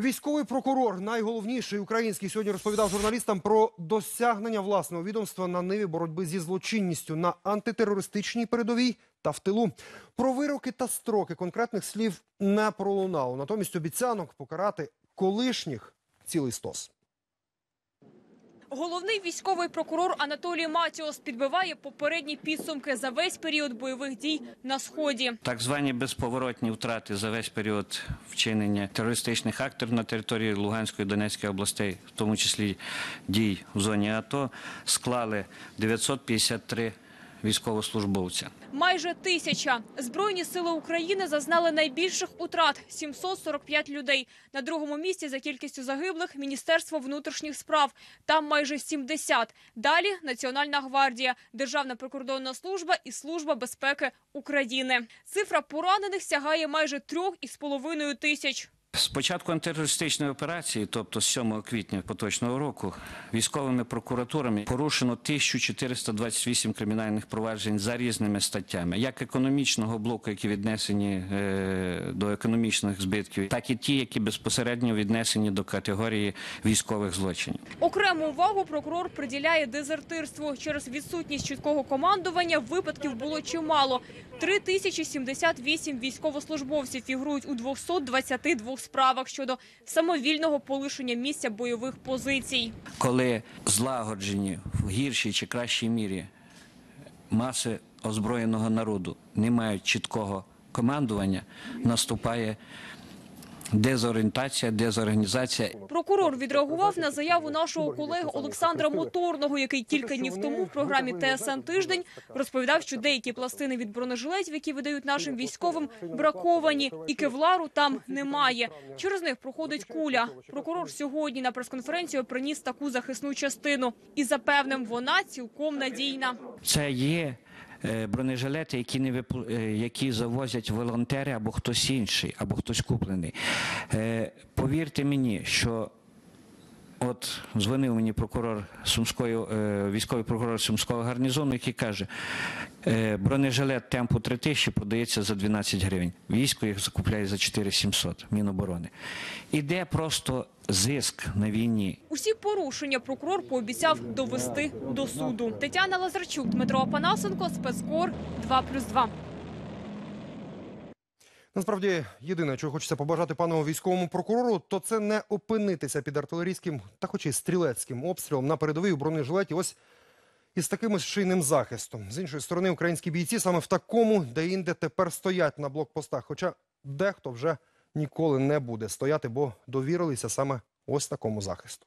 Військовий прокурор, найголовніший український, сьогодні розповідав журналістам про досягнення власного відомства на ниві боротьби зі злочинністю на антитерористичній передовій та в тилу. Про вироки та строки конкретних слів не пролунало. Натомість обіцянок покарати колишніх цілий стос. Головний військовий прокурор Анатолій Матіос підбиває попередні підсумки за весь період бойових дій на сході. Так звані безповоротні втрати за весь період вчинення терористичних актів на території Луганської і Донецької областей, в тому числі дій в зоні АТО, склали 953 військовослужбовця. Майже тисяча збройні сили України зазнали найбільших утрат 745 людей. На другому місці за кількістю загиблих Міністерство внутрішніх справ. Там майже 70. Далі Національна гвардія, Державна прикордонна служба і служба безпеки України. Цифра поранених сягає майже трьох із половиною тисяч. З початку антитерористичної операції, тобто з 7 квітня поточного року, військовими прокуратурами порушено 1428 кримінальних проваджень за різними статтями, як економічного блоку, які віднесені е, до економічних збитків, так і ті, які безпосередньо віднесені до категорії військових злочинів. Окрему увагу прокурор приділяє дезертирству. Через відсутність чіткого командування випадків було чимало. 3078 військовослужбовців фігурують у 222 справах щодо самовільного полишення місця бойових позицій. коли злагоджені в гіршій чи кращій мірі маси озброєного народу не мають чіткого командування, наступає дезорієнтація, дезорганізація. Прокурор відреагував на заяву нашого колеги Олександра Моторного, який кілька днів тому в програмі ТСН тиждень розповідав, що деякі пластини від бронежилетів, які видають нашим військовим, браковані, і кевлару там немає. Через них проходить куля. Прокурор сьогодні на прес-конференцію приніс таку захисну частину і запевнив, вона цілком надійна. Це є бронежилети, які не випу- е, які завозять волонтери або хтось інший, або хтось куплений. Е, Повірте мені, що От дзвонив мені прокурор Сумської, е, військовий прокурор Сумського гарнізону, який каже, е, бронежилет темпу 3000 продається за 12 гривень. Військо їх закупляє за 4700, Міноборони. Іде просто зиск на війні. Усі порушення прокурор пообіцяв довести до суду. Тетяна Лазарчук, Дмитро Апанасенко, спецкор 2+,2. Насправді, єдине, чого хочеться побажати пану військовому прокурору, то це не опинитися під артилерійським та хоч і стрілецьким обстрілом на передовій у бронежилеті. Ось із таким шийним захистом. З іншої сторони, українські бійці саме в такому, де інде тепер стоять на блокпостах. Хоча дехто вже ніколи не буде стояти, бо довірилися саме ось такому захисту.